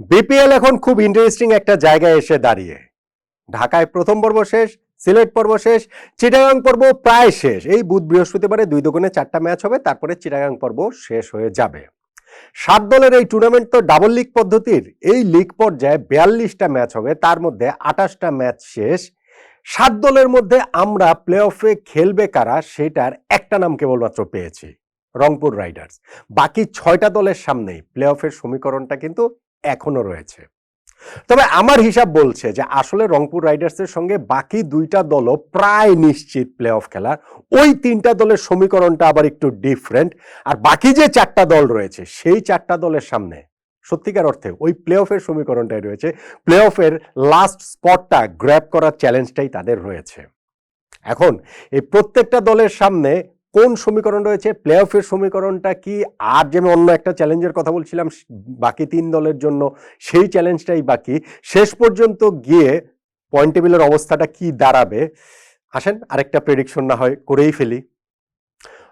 BPL এখন খুব interesting একটা জায়গায় এসে দাঁড়িয়ে। ঢাকায় প্রথম পর্ব শেষ, সিলেট পর্ব শেষ, চিটাগাং পর্ব প্রায় শেষ। এই বুধ বৃহস্পতিবারে দুই দোকানে চারটা ম্যাচ হবে, তারপরে চিটাগাং পর্ব শেষ হয়ে যাবে। সাত দলের এই টুর্নামেন্ট তো ডাবল লিগ পদ্ধতির। এই লিগ পর্যায়ে বিয়াল্লিশটা ম্যাচ হবে, তার মধ্যে আঠাশটা ম্যাচ শেষ। সাত দলের মধ্যে আমরা প্লে অফে খেলবে কারা, সেটার একটা নাম কেবলমাত্র পেয়েছি, রংপুর রাইডার্স। বাকি ছয়টা দলের সামনেই প্লে অফের সমীকরণটা কিন্তু এখনও রয়েছে। তবে আমার হিসাব বলছে যে আসলে রংপুর রাইডার্সের সঙ্গে বাকি দুইটা দলও প্রায় নিশ্চিত প্লে অফ খেলার। ওই তিনটা দলের সমীকরণটা আবার একটু ডিফারেন্ট আর বাকি যে চারটা দল রয়েছে, সেই চারটা দলের সামনে, সত্যিকার অর্থে ওই প্লে অফের সমীকরণটাই রয়েছে। প্লে অফের লাস্ট স্পটটা গ্র্যাব করার চ্যালেঞ্জটাই তাদের রয়েছে। এখন, এই প্রত্যেকটা দলের সামনে কোন সমীকরণ রয়েছে? প্লে অফের সমীকরণটা কি? আর যে আমি অন্য একটা চ্যালেঞ্জের কথা বলছিলাম বাকি তিন দলের জন্য সেই চ্যালেঞ্জটাই বাকি। শেষ পর্যন্ত গিয়ে পয়েন্ট টেবিলের অবস্থাটা কি দাঁড়াবে? আসেন, আরেকটা প্রেডিকশন না হয়, করেই ফেলি।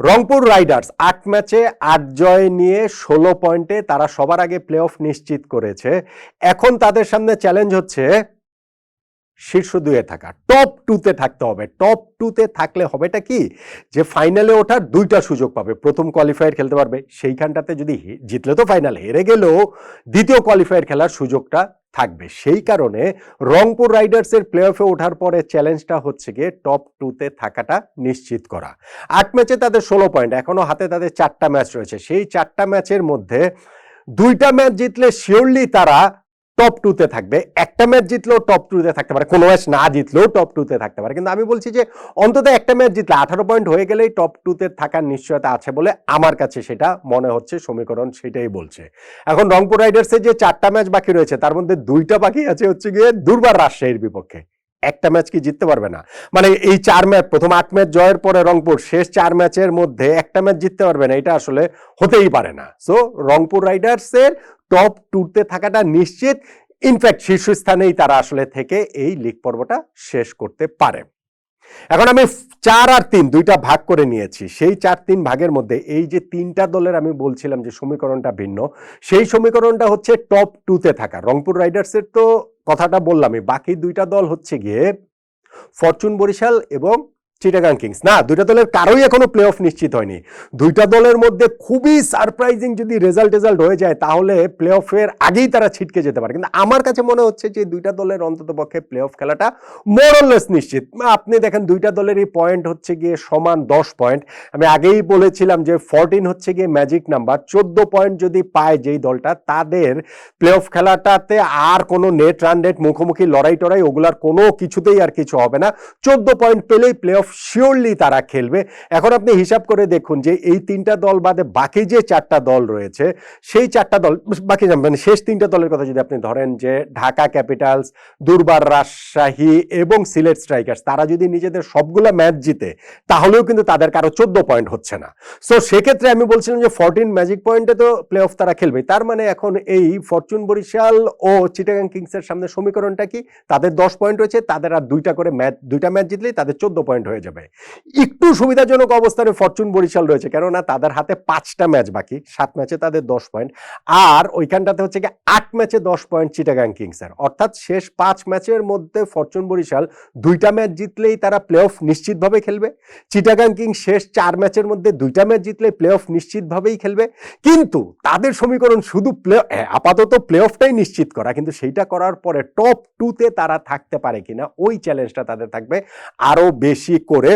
রংপুর রাইডার্স আট ম্যাচে আট জয় নিয়ে ষোলো পয়েন্টে তারা সবার আগে প্লে অফ নিশ্চিত করেছে। এখন তাদের সামনে চ্যালেঞ্জ হচ্ছে শীর্ষ দুয়ে থাকা টপ টুতে থাকতে হবে। টপ টুতে থাকলে হবেটা কি? যে ফাইনালে ওঠার দুইটা সুযোগ পাবে। প্রথম কোয়ালিফায়ার খেলতে পারবে। সেইখানটাতে যদি জিতলে তো ফাইনাল হেরে গেলেও দ্বিতীয় কোয়ালিফায়ার খেলার সুযোগটা থাকবে। সেই কারণে রংপুর রাইডার্সের প্লে অফে ওঠার পরে চ্যালেঞ্জটা হচ্ছে গিয়ে টপ টুতে থাকাটা নিশ্চিত করা। আট ম্যাচে তাদের ষোলো পয়েন্ট এখনও হাতে তাদের চারটা ম্যাচ রয়েছে। সেই চারটা ম্যাচের মধ্যে দুইটা ম্যাচ জিতলে শিওরলি তারা টপ টুতে থাকবে। একটা ম্যাচ জিতলেও টপ টুতে থাকতে পারে। কোনো ম্যাচ না জিতলেও টপ টুতে থাকতে পারে। কিন্তু আমি বলছি যে, অন্তত একটা ম্যাচ জিতলে, আঠারো পয়েন্ট হয়ে গেলেই টপ টুতে থাকার নিশ্চয়তা আছে বলে আমার কাছে সেটা মনে হচ্ছে, সমীকরণ সেটাই বলছে। এখন রংপুর রাইডার্সের যে চারটা ম্যাচ বাকি রয়েছে, তার মধ্যে দুইটা বাকি আছে হচ্ছে গিয়ে দুর্বার রাজশাহীর বিপক্ষে। একটা ম্যাচ কি জিততে পারবে না। মানে এই চার ম্যাচ প্রথম আট ম্যাচ জয়ের পরে রংপুর, শেষ চার ম্যাচের মধ্যে একটা ম্যাচ জিততে পারবে না, এটা আসলে হতেই পারে না। সো রংপুর রাইডার্সের টপ টুতে থাকাটা নিশ্চিত। ইনফ্যাক্ট শীর্ষস্থানেই তারা আসলে থেকে এই লিগ পর্বটা শেষ করতে পারে। এখন আমি চার আর তিন, দুইটা ভাগ করে নিয়েছি। সেই চার তিন ভাগের মধ্যে এই যে তিনটা দলের আমি বলছিলাম যে সমীকরণটা ভিন্ন, সেই সমীকরণটা হচ্ছে টপ টুতে থাকা। রংপুর রাইডার্সের তো কথাটা বললামই বাকি দুইটা দল হচ্ছে গিয়ে ফরচুন বরিশাল এবং চিটাগাং কিংস না, দুইটা দলের কারোই এখনও প্লে অফ নিশ্চিত হয়নি। দুইটা দলের মধ্যে খুবই সারপ্রাইজিং যদি রেজাল্ট রেজাল্ট হয়ে যায়, তাহলে প্লে অফের আগেই তারা ছিটকে যেতে পারে। কিন্তু আমার কাছে মনে হচ্ছে যে দুইটা দলের অন্তত পক্ষে প্লে অফ খেলাটা মোরলেস নিশ্চিত। আপনি দেখেন দুইটা দলেরই পয়েন্ট হচ্ছে গিয়ে সমান দশ পয়েন্ট আমি আগেই বলেছিলাম যে ফোরটিন হচ্ছে গিয়ে ম্যাজিক নাম্বার চোদ্দ পয়েন্ট যদি পায় যেই দলটা, তাদের প্লে অফ খেলাটাতে আর কোনো নেট রান রেট মুখোমুখি লড়াই টড়াই ওগুলার কোনো কিছুতেই আর কিছু হবে না। চোদ্দ পয়েন্ট পেলেই প্লে অফ শিওরলি তারা খেলবে। এখন আপনি হিসাব করে দেখুন যে এই তিনটা দল বাদে বাকি যে চারটা দল রয়েছে, সেই চারটা দল, বাকি মানে শেষ তিনটা দলের কথা যদি আপনি ধরেন যে ঢাকা ক্যাপিটালস, দুর্বার রাজশাহী এবং সিলেট স্ট্রাইকার্স, তারা যদি নিজেদের সবগুলা ম্যাচ জিতে, তাহলেও কিন্তু তাদের কারও চোদ্দ পয়েন্ট হচ্ছে না। সো সেক্ষেত্রে আমি বলছিলাম যে ফোরটিন ম্যাজিক পয়েন্টে তো প্লে অফ তারা খেলবে। তার মানে এখন এই ফরচুন বরিশাল ও চিটাগাং কিংসের সামনে সমীকরণটা কি? তাদের দশ পয়েন্ট রয়েছে, তাদের আর দুইটা করে ম্যাচ, দুইটা ম্যাচ জিতলেই তাদের চোদ্দ পয়েন্ট হয়ে যাবে। একটু সুবিধাজনক অবস্থানে ফরচুন বরিশাল রয়েছে, কেননা তাদের হাতে পাঁচটা ম্যাচ বাকি, সাত ম্যাচে তাদের দশ পয়েন্ট। আর ওইখানটাতে হচ্ছে কি আট ম্যাচে দশ পয়েন্ট চিটাগাং কিংসের। অর্থাৎ শেষ পাঁচ ম্যাচের মধ্যে ফরচুন বরিশাল দুইটা ম্যাচ জিতলেই তারা প্লে অফ নিশ্চিতভাবে খেলবে। চিটাগাং কিংস শেষ চার ম্যাচের মধ্যে দুইটা ম্যাচ জিতলে প্লে অফ নিশ্চিতভাবেই খেলবে। কিন্তু তাদের সমীকরণ শুধু প্লে আপাতত প্লে অফটাই নিশ্চিত করা, কিন্তু সেইটা করার পরে টপ টুতে তারা থাকতে পারে কিনা, ওই চ্যালেঞ্জটা তাদের থাকবে আরও বেশি করে।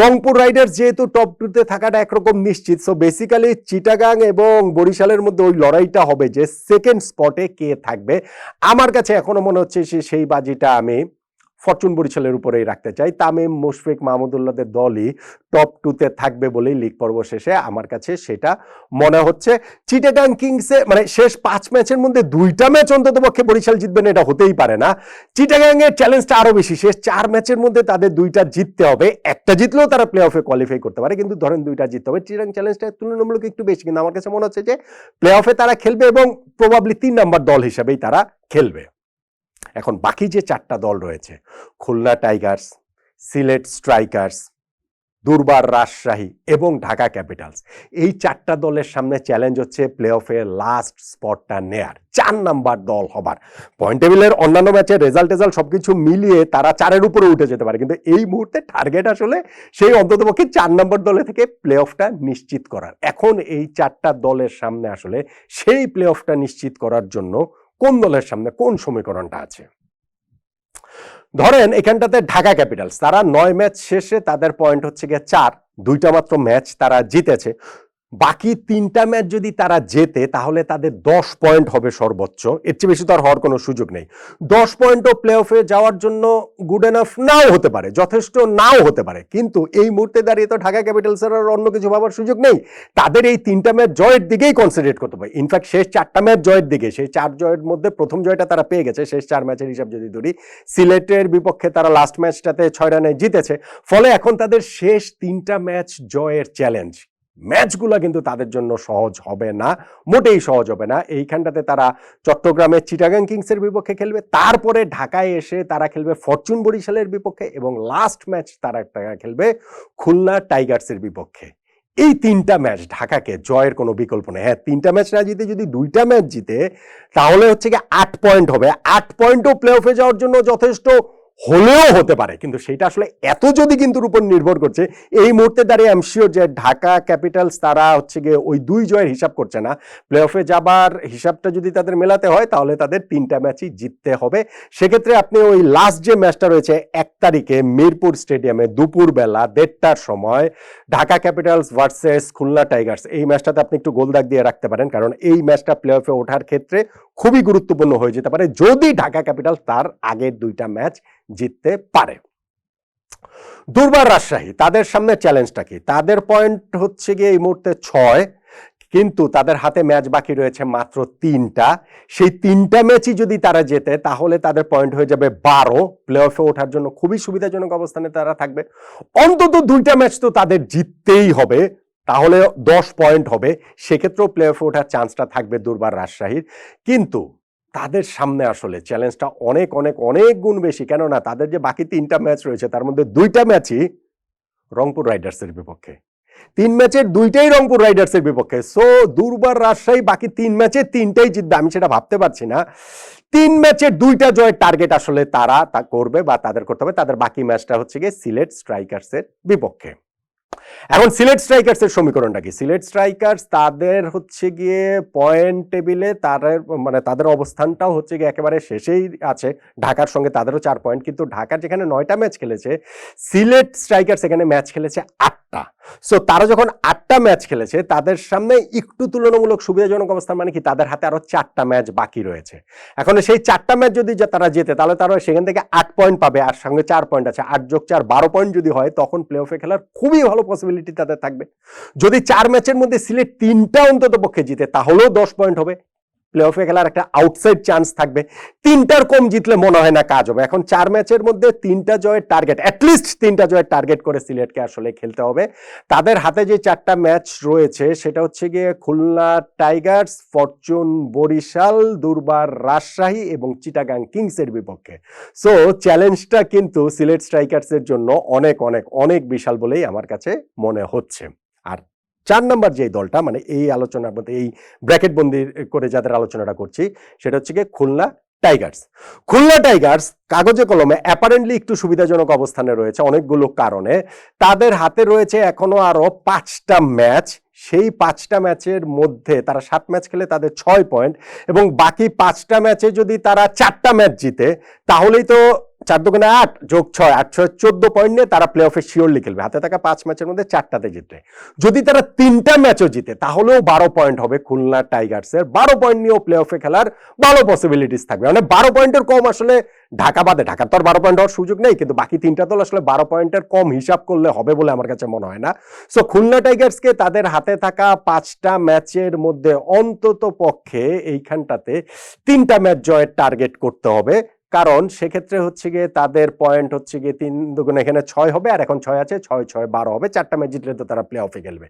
রংপুর রাইডার্স যেহেতু টপ টুতে থাকাটা একরকম নিশ্চিত সো বেসিক্যালি চিটাগাং এবং বরিশালের মধ্যে ওই লড়াইটা হবে যে সেকেন্ড স্পটে কে থাকবে। আমার কাছে এখনও মনে হচ্ছে সেই বাজিটা আমি ফরচুন বরিশালের উপরেই রাখতে চাই। তামিম, মুশফিক মাহমুদুল্লাহদের দলই টপ টুতে থাকবে বলেই লিগ পর্ব শেষে আমার কাছে সেটা মনে হচ্ছে। চিটাগাং কিংসে মানে শেষ পাঁচ ম্যাচের মধ্যে দুইটা ম্যাচ অন্তত পক্ষে বরিশাল জিতবেন এটা হতেই পারে না। চিটাগাং এর চ্যালেঞ্জটা আরও বেশি শেষ চার ম্যাচের মধ্যে তাদের দুইটা জিততে হবে। একটা জিতলেও তারা প্লে অফে কোয়ালিফাই করতে পারে, কিন্তু ধরেন দুইটা জিততে হবে। চিটাগাং চ্যালেঞ্জটা তুলনামূলক একটু বেশি, কিন্তু আমার কাছে মনে হচ্ছে যে প্লে অফে তারা খেলবে এবং প্রবাবলি তিন নাম্বার দল হিসাবেই তারা খেলবে। এখন বাকি যে চারটা দল রয়েছে, খুলনা টাইগার্স, সিলেট স্ট্রাইকার্স, দুর্বার রাজশাহী এবং ঢাকা ক্যাপিটালস, এই চারটা দলের সামনে চ্যালেঞ্জ হচ্ছে প্লে অফে লাস্ট স্পটটা নেয়ার। চার নাম্বার দল হবার। পয়েন্ট টেবিলের অন্যান্য ম্যাচের রেজাল্ট টেজাল্ট সবকিছু মিলিয়ে তারা চারের উপরে উঠে যেতে পারে। কিন্তু এই মুহূর্তে টার্গেট আসলে সেই অন্ততপক্ষে চার নম্বর দলে থেকে প্লে অফটা নিশ্চিত করার। এখন এই চারটা দলের সামনে আসলে সেই প্লে অফটা নিশ্চিত করার জন্য কোন দলের সামনে কোন সমীকরণটা আছে? ধরেন এখানটাতে ঢাকা ক্যাপিটালস, তারা নয় ম্যাচ শেষে তাদের পয়েন্ট হচ্ছে গিয়ে চার, দুইটা মাত্র ম্যাচ তারা জিতেছে। বাকি তিনটা ম্যাচ যদি তারা জেতে, তাহলে তাদের দশ পয়েন্ট হবে সর্বোচ্চ। এর চেয়ে বেশি তো আর হওয়ার কোনো সুযোগ নেই। দশ পয়েন্টও প্লে অফে যাওয়ার জন্য গুড এনাফ নাও হতে পারে, যথেষ্ট নাও হতে পারে। কিন্তু এই মুহূর্তে দাঁড়িয়ে তো ঢাকা ক্যাপিটালসের আর অন্য কিছু ভাবার সুযোগ নেই। তাদের এই তিনটা ম্যাচ জয়ের দিকেই কনসেন্ট্রেট করতে হবে। ইনফ্যাক্ট শেষ চারটা ম্যাচ জয়ের দিকে, সেই চার জয়ের মধ্যে প্রথম জয়টা তারা পেয়ে গেছে, শেষ চার ম্যাচের হিসাব যদি ধরি। সিলেটের বিপক্ষে তারা লাস্ট ম্যাচটাতে ছয় রানে জিতেছে। ফলে এখন তাদের শেষ তিনটা ম্যাচ জয়ের চ্যালেঞ্জ ম্যাচগুলো কিন্তু তাদের জন্য সহজ হবে না, মোটেই সহজ হবে না। এইখানটাতে তারা চট্টগ্রামের চিটাগাং কিংসের বিপক্ষে খেলবে, তারপরে ঢাকায় এসে তারা খেলবে ফরচুন বরিশালের বিপক্ষে এবং লাস্ট ম্যাচ তারা তারা খেলবে খুলনা টাইগার্সের বিপক্ষে। এই তিনটা ম্যাচ ঢাকাকে জয়ের কোনো বিকল্প নেই। হ্যাঁ তিনটা ম্যাচ না জিতে যদি দুইটা ম্যাচ জিতে, তাহলে হচ্ছে কি আট পয়েন্ট হবে। আট পয়েন্টও প্লে অফে যাওয়ার জন্য যথেষ্ট হলেও হতে পারে, কিন্তু সেটা আসলে এত যদি কিন্তু উপর নির্ভর করছে, এই মুহূর্তে দাঁড়িয়ে আমি শিওর যে ঢাকা ক্যাপিটালস তারা হচ্ছে গিয়ে ওই দুই জয়ের হিসাব করছে না। প্লে অফে যাবার হিসাবটা যদি তাদের মেলাতে হয়, তাহলে তাদের তিনটা ম্যাচই জিততে হবে। সেক্ষেত্রে আপনি ওই লাস্ট যে ম্যাচটা রয়েছে, এক তারিখে মিরপুর স্টেডিয়ামে দুপুরবেলা দেড়টার সময় Dhaka Capitals versus Khulna Tigers এই ম্যাচটাতে আপনি একটু গোল দাগ দিয়ে রাখতে পারেন, কারণ এই ম্যাচটা প্লে অফে ওঠার ক্ষেত্রে খুবই গুরুত্বপূর্ণ হয়ে যেতে পারে যদি ঢাকা ক্যাপিটাল তার আগের দুইটা ম্যাচ জিততে পারে। দুর্বার রাজশাহী, তাদের সামনে চ্যালেঞ্জটা কি? তাদের পয়েন্ট হচ্ছে গিয়ে এই মুহূর্তে ছয়, কিন্তু তাদের হাতে ম্যাচ বাকি রয়েছে মাত্র তিনটা। সেই তিনটা ম্যাচই যদি তারা জেতে, তাহলে তাদের পয়েন্ট হয়ে যাবে বারো। প্লে অফে ওঠার জন্য খুবই সুবিধাজনক অবস্থানে তারা থাকবে। অন্তত দুইটা ম্যাচ তো তাদের জিততেই হবে। তাহলে দশ পয়েন্ট হবে। সেক্ষেত্রেও প্লে অফে ওঠার চান্সটা থাকবে দুর্বার রাজশাহীর। কিন্তু তাদের সামনে আসলে চ্যালেঞ্জটা অনেক অনেক অনেক গুণ বেশি। কেননা তাদের যে বাকি তিনটা ম্যাচ রয়েছে, তার মধ্যে দুইটা ম্যাচই রংপুর রাইডার্সের বিপক্ষে। তিন ম্যাচের দুইটাই রংপুর রাইডার্সের বিপক্ষে। সো দুর্বার রাজশাহী বাকি তিন ম্যাচে তিনটাই জিতবে, আমি সেটা ভাবতে পারছি না। তিন ম্যাচের দুইটা জয়ের টার্গেট আসলে তারা তা করবে বা তাদের করতে হবে। তাদের বাকি ম্যাচটা হচ্ছে গিয়ে সিলেট স্ট্রাইকার্সের বিপক্ষে। এখন সিলেট স্ট্রাইকার্সের সমীকরণটা কি? সিলেট স্ট্রাইকার্স তাদের হচ্ছে গিয়ে পয়েন্ট টেবিলে তাদের মানে তাদের অবস্থানটাও হচ্ছে গিয়ে একেবারে শেষেই আছে। ঢাকার সঙ্গে তাদেরও চার পয়েন্ট। কিন্তু ঢাকা যেখানে নয়টা ম্যাচ খেলেছে, সিলেট স্ট্রাইকার্স এখানে ম্যাচ খেলেছে আটটা সো তারা যখন আটটা ম্যাচ খেলেছে, তাদের সামনে একটু তুলনামূলক সুবিধাজনক অবস্থা মানে কি? তাদের হাতে আরও চারটা ম্যাচ বাকি রয়েছে। এখন সেই চারটা ম্যাচ যদি তারা জেতে, তাহলে তারা সেখান থেকে আট পয়েন্ট পাবে, আর সঙ্গে চার পয়েন্ট আছে। আট যোগ চার, বারো পয়েন্ট যদি হয়, তখন প্লে অফে খেলার খুবই ভালো পসিবিলিটি তাদের থাকবে। যদি চার ম্যাচের মধ্যে সিলেট তিনটা অন্তত পক্ষে জিতে, তাহলেও দশ পয়েন্ট হবে। প্লে অফে খেলার একটা আউটসাইড চান্স থাকবে। তিনটার কম জিতলে মনে হয় না কাজ হবে। এখন চার ম্যাচের মধ্যে তিনটা জয়ের টার্গেট অ্যাটলিস্ট তিনটা জয়ের টার্গেট করে সিলেটকে আসলে খেলতে হবে। তাদের হাতে যে চারটা ম্যাচ রয়েছে, সেটা হচ্ছে গিয়ে খুলনা টাইগার্স, ফরচুন বরিশাল, দুর্বার রাজশাহী এবং চিটাগাং কিংসের বিপক্ষে। সো চ্যালেঞ্জটা কিন্তু সিলেট স্ট্রাইকার্সের জন্য অনেক অনেক অনেক বিশাল বলেই আমার কাছে মনে হচ্ছে। চার নম্বর যে দলটা মানে এই আলোচনার মধ্যে, এই ব্র্যাকেট বন্দি করে যাদের আলোচনাটা করছি, সেটা হচ্ছে গিয়ে খুলনা টাইগার্স খুলনা টাইগার্স কাগজে কলমে অ্যাপারেন্টলি একটু সুবিধাজনক অবস্থানে রয়েছে অনেকগুলো কারণে। তাদের হাতে রয়েছে এখনও আরও পাঁচটা ম্যাচ সেই পাঁচটা ম্যাচের মধ্যে তারা সাত ম্যাচ খেলে তাদের ছয় পয়েন্ট এবং বাকি পাঁচটা ম্যাচে যদি তারা চারটা ম্যাচ জিতে, তাহলেই তো চার দোকানে আট যোগ ছয়, আট ছয় চোদ্দ পয়েন্ট নিয়ে তারা প্লে অফে শিওরলি খেলবে। হাতে থাকা পাঁচ ম্যাচের মধ্যে চারটাতে জিতবে। যদি তারা তিনটা ম্যাচও জিতে, তাহলেও বারো পয়েন্ট হবে খুলনা টাইগার্সের বারো পয়েন্ট নিয়েও প্লে অফে খেলার ভালো পসিবিলিটিস থাকবে। মানে বারো পয়েন্টের কম আসলে ঢাকা বাদে। ঢাকার তো আর বারো পয়েন্ট হওয়ার সুযোগ নেই, কিন্তু বাকি তিনটা দল আসলে বারো পয়েন্টের কম হিসাব করলে হবে বলে আমার কাছে মনে হয় না। সো খুলনা টাইগার্সকে তাদের হাতে থাকা পাঁচটা ম্যাচের মধ্যে অন্তত পক্ষে এইখানটাতে তিনটা ম্যাচ জয়ের টার্গেট করতে হবে। কারণ সেক্ষেত্রে হচ্ছে গিয়ে তাদের পয়েন্ট হচ্ছে গিয়ে তিন দুগুণ এখানে ছয় হবে, আর এখন ছয় আছে, ছয় ছয়, বারো হবে, চারটা ম্যাচ জিতলে তো তারা প্লে অফে খেলবে।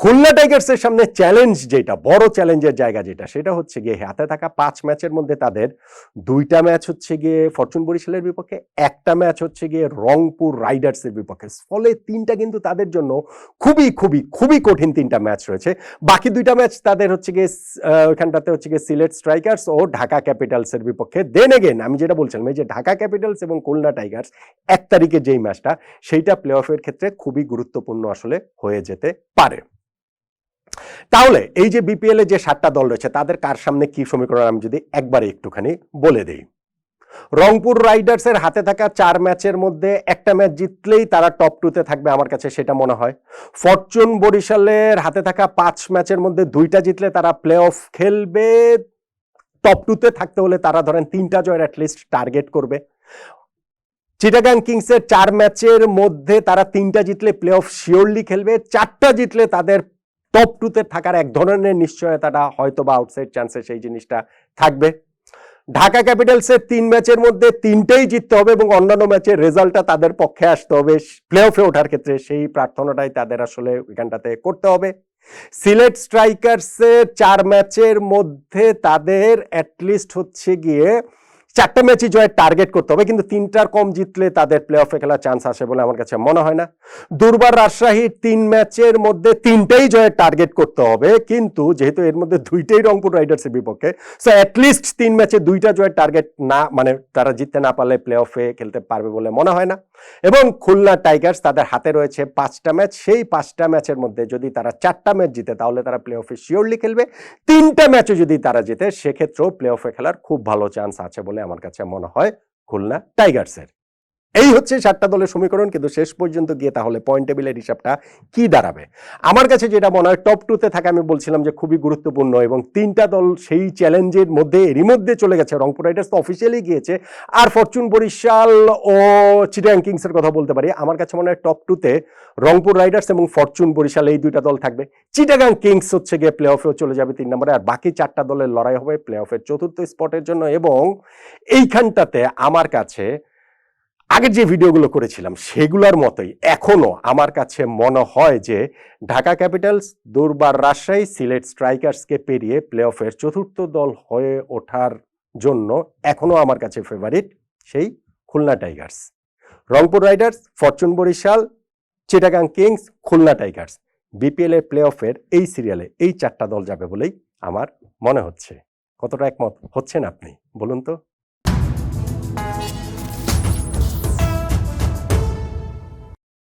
খুলনা টাইগার্সের সামনে চ্যালেঞ্জ যেটা, বড় চ্যালেঞ্জের জায়গা যেটা, সেটা হচ্ছে গিয়ে হাতে থাকা পাঁচ ম্যাচের মধ্যে তাদের দুইটা ম্যাচ হচ্ছে গিয়ে ফরচুন বরিশালের বিপক্ষে, একটা ম্যাচ হচ্ছে গিয়ে রংপুর রাইডার্সের বিপক্ষে। ফলে তিনটা কিন্তু তাদের জন্য খুবই খুবই খুবই কঠিন তিনটা ম্যাচ রয়েছে। বাকি দুইটা ম্যাচ তাদের হচ্ছে গিয়ে ওইখানটাতে হচ্ছে গিয়ে সিলেট স্ট্রাইকার্স ও ঢাকা ক্যাপিটালসের বিপক্ষে। দেন এগেন আমি যেটা বলছিলাম এই যে ঢাকা ক্যাপিটালস এবং খুলনা টাইগার্স, এক তারিখে যেই ম্যাচটা, সেইটা প্লে অফের ক্ষেত্রে খুবই গুরুত্বপূর্ণ আসলে হয়ে যেতে পারে। তাহলে এই যে বিপিএল এ যে সাতটা দল রয়েছে, তাদের কার সামনে কি সমীকরণ, আমি যদি একবারে একটুখানি বলে দিই। রংপুর রাইডার্সের হাতে থাকা চার ম্যাচের মধ্যে একটা ম্যাচ জিতলেই তারা টপ টুতে থাকবে আমার কাছে সেটা মনে হয়। ফরচুন বরিশালের হাতে থাকা পাঁচ ম্যাচের মধ্যে দুইটা জিতলে তারা প্লে অফ খেলবে। টপ টুতে থাকতে হলে তারা ধরেন তিনটা জয়ের অ্যাটলিস্ট টার্গেট করবে। চিটাগাং কিংসের চার ম্যাচের মধ্যে তারা তিনটা জিতলে প্লে অফ শিওরলি খেলবে। চারটা জিতলে তাদের টপ টুতে থাকার এক ধরনের নিশ্চয়তাটা হয়তো বা আউটসাইড চান্সে সেই জিনিসটা থাকবে। ঢাকা ক্যাপিটালসের তিন ম্যাচের মধ্যে তিনটেই জিততে হবে এবং অন্যান্য ম্যাচের রেজাল্টটা তাদের পক্ষে আসতে হবে। প্লে অফে ওঠার ক্ষেত্রে সেই প্রার্থনাটাই তাদের আসলে ওইখানটাতে করতে হবে। সিলেট স্ট্রাইকার্সের চার ম্যাচের মধ্যে তাদের অ্যাটলিস্ট হচ্ছে গিয়ে চারটা ম্যাচই জয়ের টার্গেট করতে হবে, কিন্তু তিনটার কম জিতলে তাদের প্লে অফে খেলার চান্স আসে বলে আমার কাছে মনে হয় না। দুর্বার রাজশাহীর তিন ম্যাচের মধ্যে তিনটেই জয়ের টার্গেট করতে হবে, কিন্তু যেহেতু এর মধ্যে দুইটাই রংপুর রাইডার্সের বিপক্ষে সো অ্যাটলিস্ট তিন ম্যাচে দুইটা জয়ের টার্গেট না মানে তারা জিততে না পারলে প্লে অফে খেলতে পারবে বলে মনে হয় না। এবং খুলনা টাইগার্স তাদের হাতে রয়েছে পাঁচটা ম্যাচ, সেই পাঁচটা ম্যাচের মধ্যে যদি তারা চারটা ম্যাচ জিতে, তাহলে তারা প্লে অফে শিওরলি খেলবে। তিনটা ম্যাচও যদি তারা জিতে, সেক্ষেত্রেও প্লে অফে খেলার খুব ভালো চান্স আছে বলে আমার কাছে মনে হয় খুলনা টাইগার্সের। এই হচ্ছে সাতটা দলের সমীকরণ, কিন্তু শেষ পর্যন্ত গিয়ে তাহলে পয়েন্ট টেবিলের হিসাবটা কি দাঁড়াবে? আমার কাছে যেটা মনে হয় টপ টুতে থাকে, আমি বলছিলাম যে খুবই গুরুত্বপূর্ণ এবং তিনটা দল সেই চ্যালেঞ্জের মধ্যে, এরই মধ্যে চলে গেছে। রংপুর রাইডার্স তো অফিসিয়ালি গিয়েছে। আর ফরচুন, বরিশাল ও চিটাং কিংসের কথা বলতে পারি। আমার কাছে মনে হয় টপ টুতে রংপুর রাইডার্স এবং ফরচুন, বরিশাল এই দুইটা দল থাকবে। চিটাগাং কিংস হচ্ছে গিয়ে প্লে অফেও চলে যাবে তিন নম্বরে, আর বাকি চারটা দলের লড়াই হবে প্লে অফের চতুর্থ স্পটের জন্য। এবং এইখানটাতে আমার কাছে আগের যে ভিডিওগুলো করেছিলাম সেগুলোর মতোই এখনও আমার কাছে মনে হয় যে ঢাকা ক্যাপিটালস, দুর্বার রাজশাহী, সিলেট স্ট্রাইকার্সকে পেরিয়ে প্লে অফের চতুর্থ দল হয়ে ওঠার জন্য এখনও আমার কাছে ফেভারিট সেই Khulna Tigers. Rangpur Riders, Fortune Barishal, Chittagong Kings, Khulna Tigers. BPL এর প্লে অফের এই সিরিয়ালে এই চারটা দল যাবে বলেই আমার মনে হচ্ছে। কতটা একমত হচ্ছেন আপনি? বলুন তো।